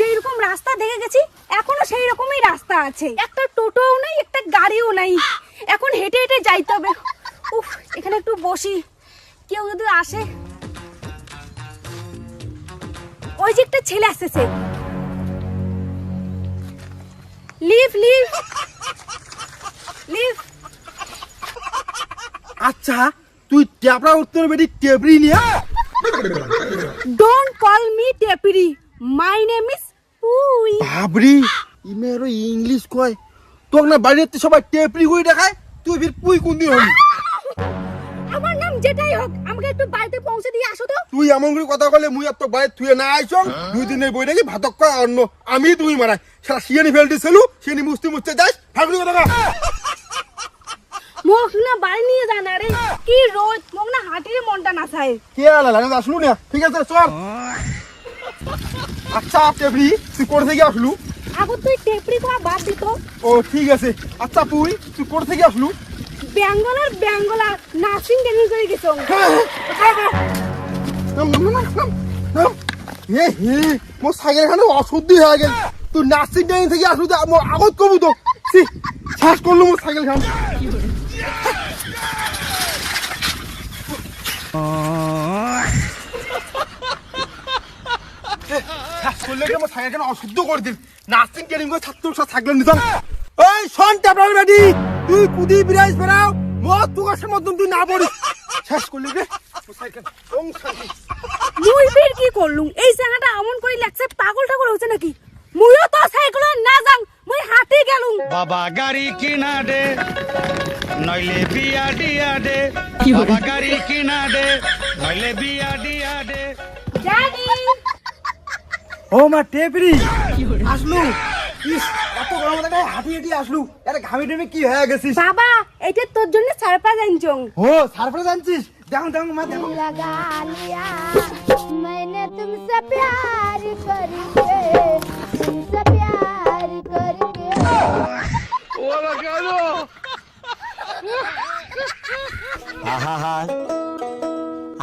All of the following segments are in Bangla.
রাস্তা দেখে গেছি এখনও সেই রকমই রাস্তা আছে। একটা টোটোও নাই একটা গাড়িও নাই। এখন হেঁটে হেঁটে যাইতে হবে। উফ এখানে একটু বসি। কেউ যদি আসে। ওই যে একটা ছেলে আসতেছে। Leave leave. লিভ। আচ্ছা তুই ট্যাপড়া উত্তর বেটি টেবরি নিয়ে। ডোন্ট কল মি টেপিরি মাই নেম ইজ পুই বাবরি ইমেরও ইংলিশ কয়। তোর না বাড়িতে সবাই টেপরি করে দেখায়? তুই ফির পুই কোন দিন হবি আমার নাম যেটাই হোক আমাকে একটু বাড়িতে পৌঁছে দিয়ে আসো তো। তুই এমন করে কথা কলে মুই আর তোর বাড়ি থুয়ে না আইছ দুই দিনের বই নাকি ভাতক কয় অন্য আমি তুই মারাই। সারা সিয়ানি ফেলতে ছেলু সিয়ানি মুছতে মুছতে যাস। ফাগুনি কথা কয়। মোক না বাড়ি নিয়ে যা না রে। কি রোজ মোক না হাঁটিয়ে মনটা না চায়। কে আলা লাগে আসলু না। ঠিক আছে চল। আচ্ছা টেবরি তুই কোথা থেকে আসলু? আগত তুই টেপরি করা বাদ দিত ও ঠিক আছে। আচ্ছা পুই তুই কোথা থেকে আসলু? বেঙ্গলার বেঙ্গলার নার্সিং ট্রেনিং করে গেছ। এ হে মোর সাইকেল খানে অশুদ্ধি হয়ে গেল তুই নার্সিং ট্রেনিং থেকে আসলু তো আগত কবু তো। সি শেষ করলু মোর সাইকেল খান শেষ করলে কি মোর সাইকেল অশুদ্ধ করে দিল? নার্সিং ট্রেনিং করে ছাত্র সব সাইকেল নিতাম। ওই শোন ট্যাবলার বেডি তুই কুদি বিরাজ বেরাও মোর তুকাশের মতন তুই না পড়িস। শেষ করলি রে মোর সাইকেল। ওং শান্তি মুই ফির কি করলুম? এই জায়গাটা আমন করে লাগছে পাগল ঠাকুর হচ্ছে নাকি? মুইও তো সাইকেল না যাং মুই হাঁটি গেলুম। বাবা গাড়ি কিনা দে নইলে বিয়া দিয়া দে। বাবা গাড়ি কিনা দে নইলে বিয়া দিয়া দে। জানি। ও মা টেপরি আসলু ইস এত গরম থাকে হাঁটি হাঁটি আসলু আরে ঘামি টেমে কি হয়ে গেছিস বাবা এটা তোর জন্য সারপ্রাইজ আনছং ও সারপ্রাইজ আনছিস দেখো দেখো মা দেখো लगा लिया मैंने तुमसे प्यार करके तुमसे प्यार करके আহা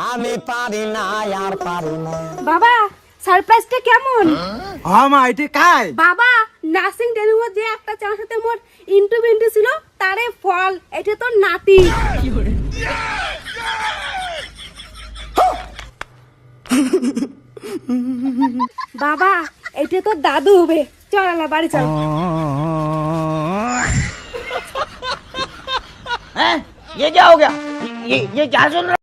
আমি পারি না আর পারি না বাবা সারপ্রাইজটা কেমন হ্যাঁ মা এটা কাই বাবা নার্সিং ট্রেনিং যে একটা চার সাথে মোর ইন্টারভিউ ছিল তারে ফল এটা তো নাতি বাবা এটা তো দাদু হবে চল আলা বাড়ি চল ये क्या हो गया ये ये क्या सुन रहा